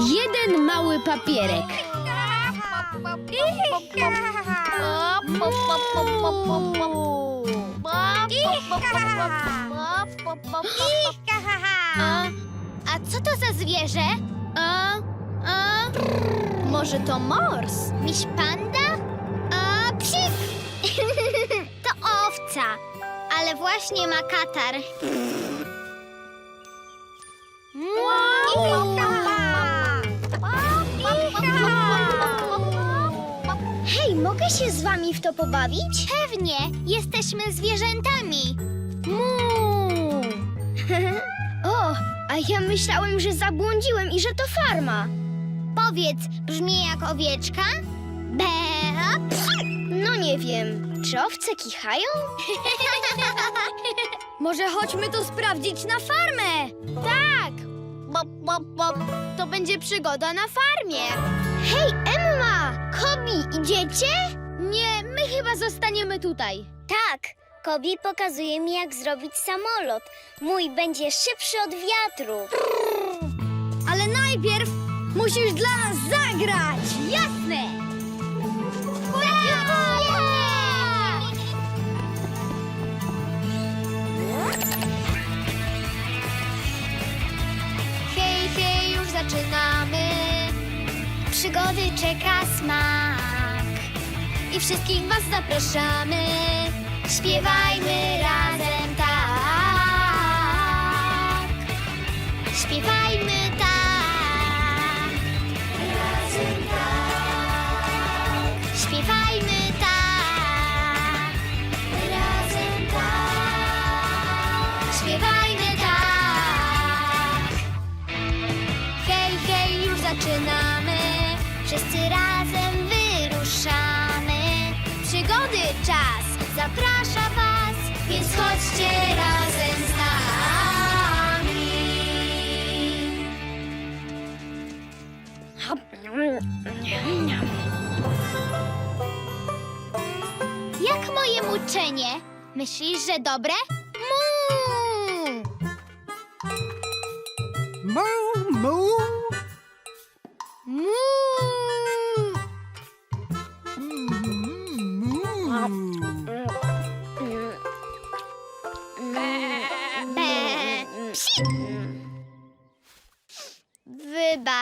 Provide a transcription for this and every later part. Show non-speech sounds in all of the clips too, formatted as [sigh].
jeden mały papierek. A, a co to za zwierzę? A, a, może to mors? Miś panda? A, psik! [laughs] to owca, ale właśnie ma katar. Hej, mogę się z wami w to pobawić? Pewnie, jesteśmy zwierzętami. Mu! [laughs] o, a ja myślałem, że zabłądziłem i że to farma. Powiedz, brzmi jak owieczka? Be. No nie wiem. Czy owce kichają? [laughs] Może chodźmy to sprawdzić na farmę. Tak! Bop, bop, bop. To będzie przygoda na farmie. Hej, Emma! Kobi, idziecie? Nie, my chyba zostaniemy tutaj. Tak. Kobi pokazuje mi, jak zrobić samolot. Mój będzie szybszy od wiatru. Ale najpierw musisz dla nas zagrać. Jasne. Przygody czeka smak. I wszystkich Was zapraszamy. Śpiewajmy razem tak. Śpiewajmy tak. Razem tak. Śpiewajmy tak. Razem tak. Śpiewajmy tak. Hej, hej, już zaczynamy. Wszyscy razem wyruszamy. Przygody czas zaprasza Was, więc chodźcie razem z nami. Jak moje muczenie? Myślisz, że dobre? Mu! Moo,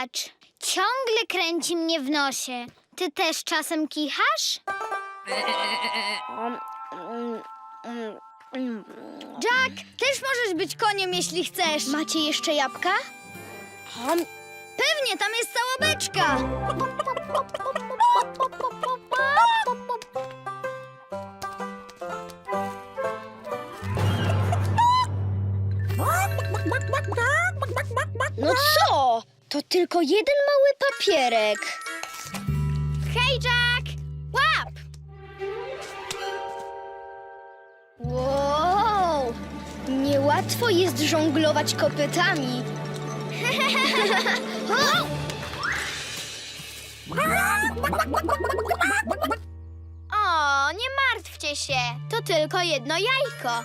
Wybacz, ciągle kręci mnie w nosie. Ty też czasem kichasz? Jack, też możesz być koniem, jeśli chcesz. Macie jeszcze jabłka? Pewnie, tam jest cała beczka. No co? To tylko jeden mały papierek. Hej, Jack! Łap! Wow! Niełatwo jest żonglować kopytami. [laughs] O, nie martwcie się, to tylko jedno jajko.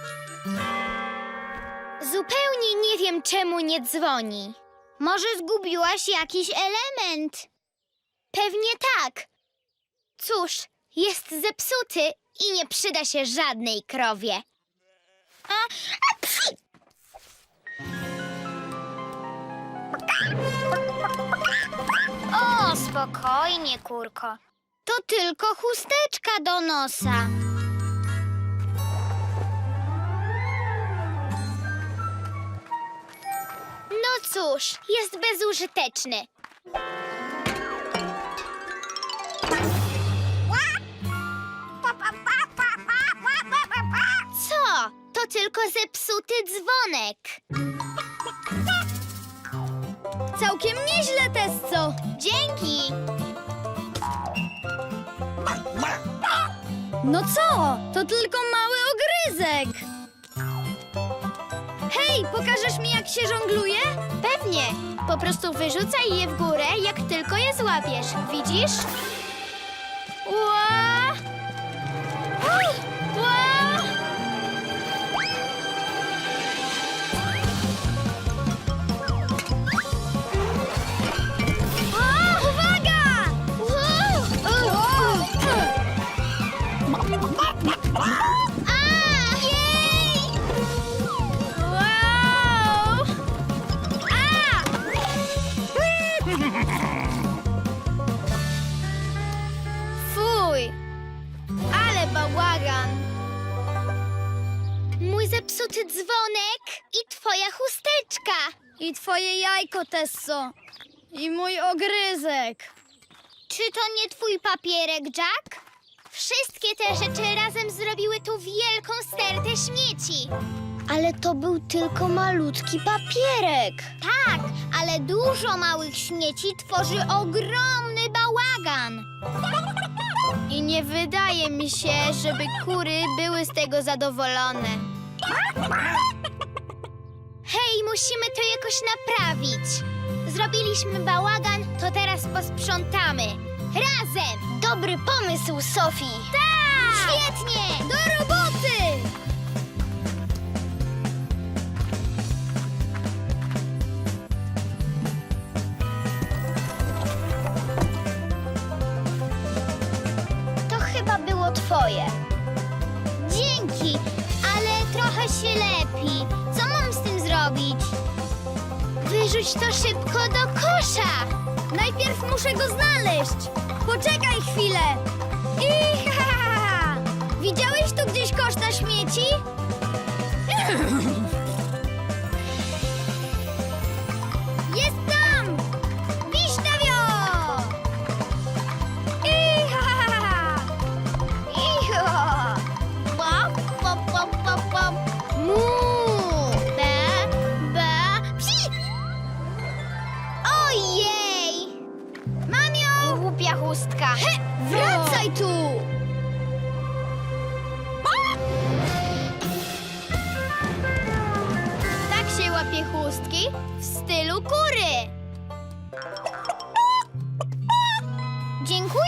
Zupełnie nie wiem, czemu nie dzwoni. Może zgubiłaś jakiś element? Pewnie tak. Cóż, jest zepsuty i nie przyda się żadnej krowie. A, a psi! O, spokojnie, kurko. To tylko chusteczka do nosa. Cóż, jest bezużyteczny. Co? To tylko zepsuty dzwonek. Całkiem nieźle, Tesso. Dzięki. No co? To tylko mały ogryzek. Hej, pokażesz mi, jak się żongluje? Pewnie. Po prostu wyrzucaj je w górę, jak tylko je złapiesz. Widzisz? Fuj! Ale bałagan! Mój zepsuty dzwonek i twoja chusteczka. I twoje jajko, Tesso. I mój ogryzek. Czy to nie twój papierek, Jack? Wszystkie te rzeczy razem zrobiły tu wielką stertę śmieci. Ale to był tylko malutki papierek. Tak, ale dużo małych śmieci tworzy ogromny bałagan. I nie wydaje mi się, żeby kury były z tego zadowolone. Hej, musimy to jakoś naprawić. Zrobiliśmy bałagan, to teraz posprzątamy. Razem! Dobry pomysł, Sophie. Tak! Świetnie! Do roboty! Dzięki, ale trochę się lepi. Co mam z tym zrobić? Wyrzuć to szybko do kosza. Najpierw muszę go znaleźć. Poczekaj chwilę. I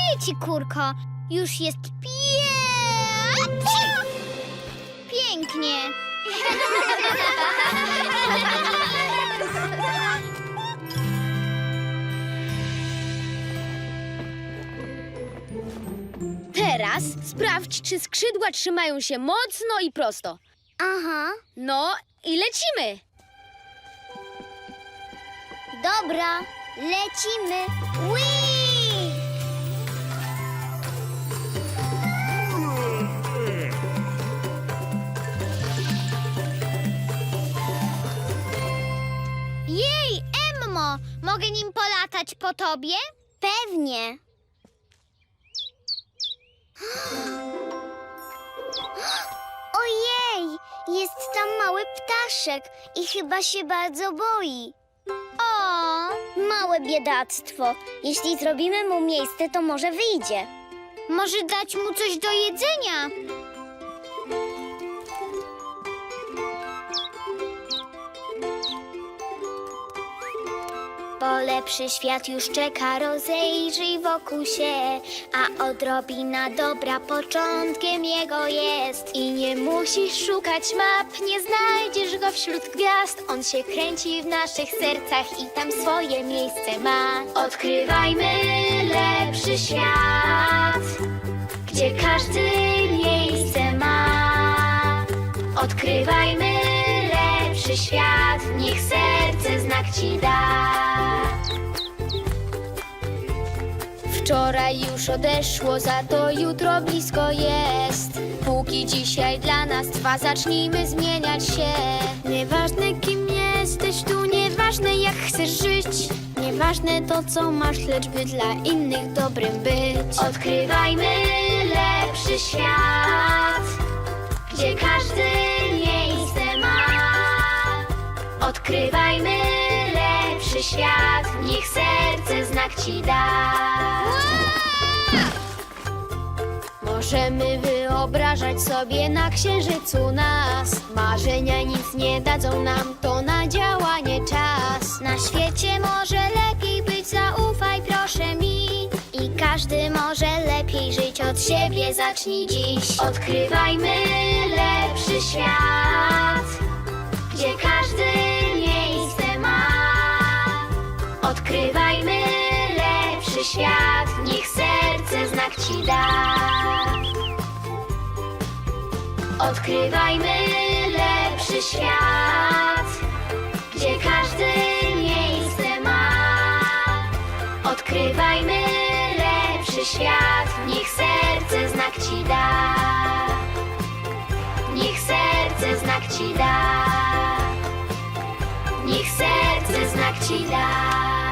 Dziękuję ci, kurko. Już jest pie... pięknie. Teraz sprawdź, czy skrzydła trzymają się mocno i prosto. Aha, No i lecimy. dobra, lecimy. Whee! Mogę nim polatać po tobie? Pewnie. [gasps] Ojej, jest tam mały ptaszek i chyba się bardzo boi. O, Małe biedactwo. Jeśli zrobimy mu miejsce, to może wyjdzie. może dać mu coś do jedzenia? Bo lepszy świat już czeka, rozejrzyj wokół się, a odrobina dobra początkiem jego jest. I nie musisz szukać map, nie znajdziesz go wśród gwiazd. On się kręci w naszych sercach i tam swoje miejsce ma. Odkrywajmy lepszy świat, gdzie każdy miejsce ma. Odkrywajmy świat, niech serce znak ci da. Wczoraj już odeszło, za to jutro blisko jest. Póki dzisiaj dla nas trwa, zacznijmy zmieniać się. Nieważne kim jesteś tu, nieważne jak chcesz żyć. Nieważne to co masz, lecz by dla innych dobrym być. Odkrywajmy lepszy świat, gdzie każdy. Odkrywajmy lepszy świat, niech serce znak ci da. Możemy wyobrażać sobie na księżycu nas. Marzenia nic nie dadzą nam, to na działanie czas. Na świecie może lepiej być, zaufaj proszę mi. I każdy może lepiej żyć od siebie, zacznij dziś. Odkrywajmy lepszy świat, gdzie każdy świat, niech serce znak ci da. Odkrywajmy lepszy świat, gdzie każdy miejsce ma. Odkrywajmy lepszy świat, niech serce znak ci da. Niech serce znak ci da. Niech serce ci da.